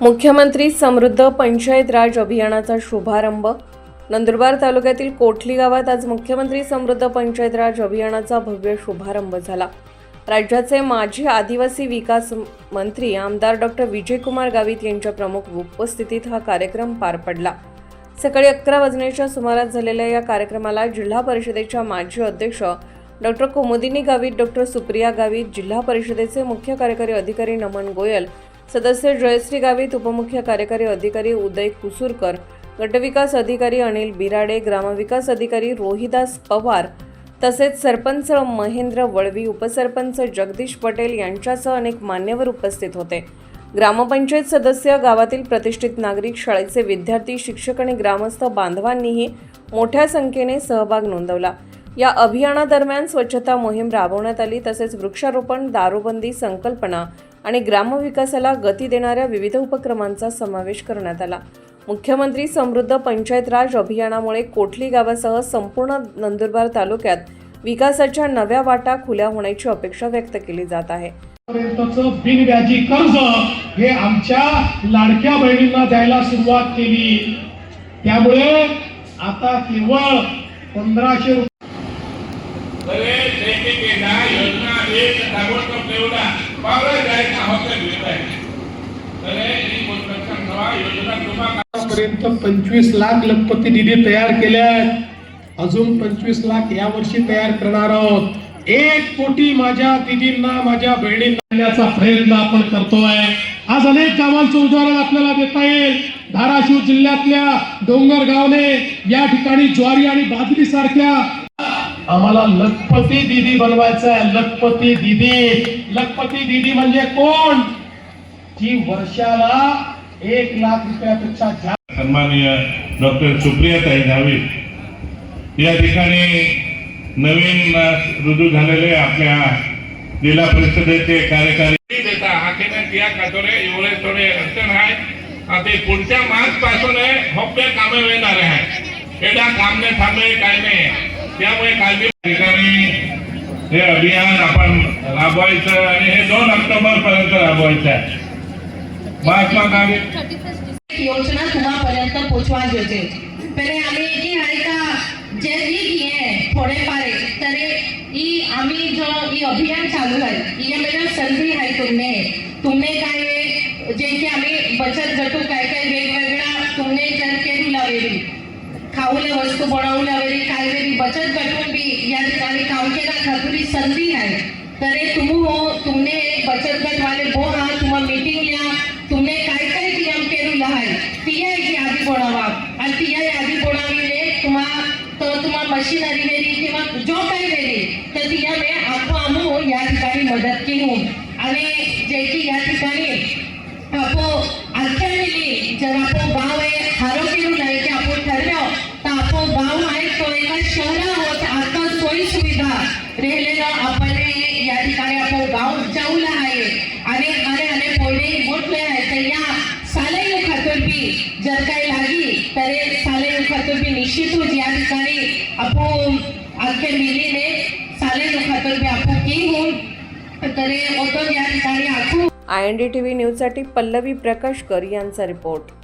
मुख्यमंत्री समृद्ध पंचायत राज अभियानाचा शुभारंभ. नंदुरबार तालुक्यातील कोठली गावात आज मुख्यमंत्री समृद्ध पंचायत राज अभियानाचा भव्य शुभारंभ झाला? राज्याचे माजी आदिवासी विकास मंत्री आमदार डॉक्टर विजयकुमार गावित यांच्या प्रमुख उपस्थितीत हा कार्यक्रम पार पडला. सकाळी अकरा वाजण्याच्या सुमारास झालेल्या या कार्यक्रमाला जिल्हा परिषदेच्या माजी अध्यक्ष डॉक्टर कुमुदिनी गावित डॉक्टर सुप्रिया गावित जिल्हा परिषदेचे मुख्य कार्यकारी अधिकारी नमन गोयल सदस्य जयश्री गावित उपमुख्य कार्यकारी अधिकारी उदय कुसूरकर गटविकास अधिकारी अनिल बिराडे ग्रामविकास अधिकारी रोहिदास पवार तसेच सरपंच महेंद्र वळवी उपसरपंच जगदीश पटेल यांच्यासह अनेक मान्यवर उपस्थित होते. ग्रामपंचायत सदस्य गावातील प्रतिष्ठित नागरिक शाळेचे विद्यार्थी शिक्षक आणि ग्रामस्थ बांधवांनीही मोठ्या संख्येने सहभाग नोंदवला. या अभियानादरम्यान स्वच्छता मोहीम राबवण्यात आली तसेच वृक्षारोपण दारूबंदी संकल्पना आणि ग्रामविकासाला गती देणाऱ्या विविध उपक्रमांचा समावेश करण्यात आला. मुख्यमंत्री समृद्ध पंचायत राज अभियानामुळे कोठली गावासह संपूर्ण नंदुरबार तालुक्यात विकासाच्या नव्या वाटा खुल्या होण्याची अपेक्षा व्यक्त केली जात आहे. बिनव्याजी कर्ज हे आमच्या लाडक्या बहिणींना द्यायला सुरुवात केली. त्यामुळे आता केवळ पंधराशे रुपये पर्यंत पंचवीस लाख लखपती निधी तयार केल्या अजून पंचवीस लाख या वर्षी तयार करणार आहोत. एक कोटी माझ्या दिदींना माझ्या बहिणींना प्रयत्न आपण करतोय. आज अनेक कामांचं उदाहरण आपल्याला देता येईल. धाराशिव जिल्ह्यातल्या डोंगर गावने या ठिकाणी ज्वारी आणि बाजरी सारख्या आम्हाला लखपती दिदी बनवायचं आहे लखपती दिदी. लखपती दिदी म्हणजे कोण? जी वर्षाला एक लाख रुपयापेक्षा जास्त सन्माननीय डॉक्टर सुप्रियाताई गावित या ठिकाणी नवीन रुजू झालेले आपल्या जिल्हा परिषदेचे कार्यकारी देता कातोरे एवढे थोडे अडचण आहे. आता पुढच्या मार्च पासून होपे कामे येणार आहे. एवढ्या कामने थांबे काय नाही. त्यामुळे काळजी ठिकाणी हे अभियान आपण राबवायचं आणि हे दोन ऑक्टोबर पर्यंत राबवायचं आहे. महात्मा गांधी योजना तुम्हापर्यंत पोचवायची होते. पहिले आम्ही की आहे का जे नी थोड़े थोडेफार तरी ई आम्ही जो ई अभियान चालू आहे ये मेरा संधी आहे तुमने तुमने. खाऊले वस्तू बनवल्या बनवल्यावरी काही वेळी बचत गटून बी या ठिकाणी काम केला. खातुरी संधी नाही. तर तुम्ही हो तुमने बचत गट वाले बो हा तुम्हा मीटिंग लिया तुमने काय काय नियम केलेला आहे. तिया यादी बोलावा. आणि तिया यादी बनविले तुम्हा तो तुम्हा मशीनरी वेरी किंवा जो काही वेरी तर तिया मे आपो आमू या ठिकाणी मदत केली. आणि जे की या ठिकाणी आपो आख्या मिली जर आपो गाव आहे आरोग्य खातर बी निश्चितच या ठिकाणी आपण आखे मिलीने साले मुखातर बी आपण की हूँ तर हे होतं या ठिकाणी आखू. I N D T V न्यूजसाठी पल्लवी प्रकाशकर यांचा रिपोर्ट.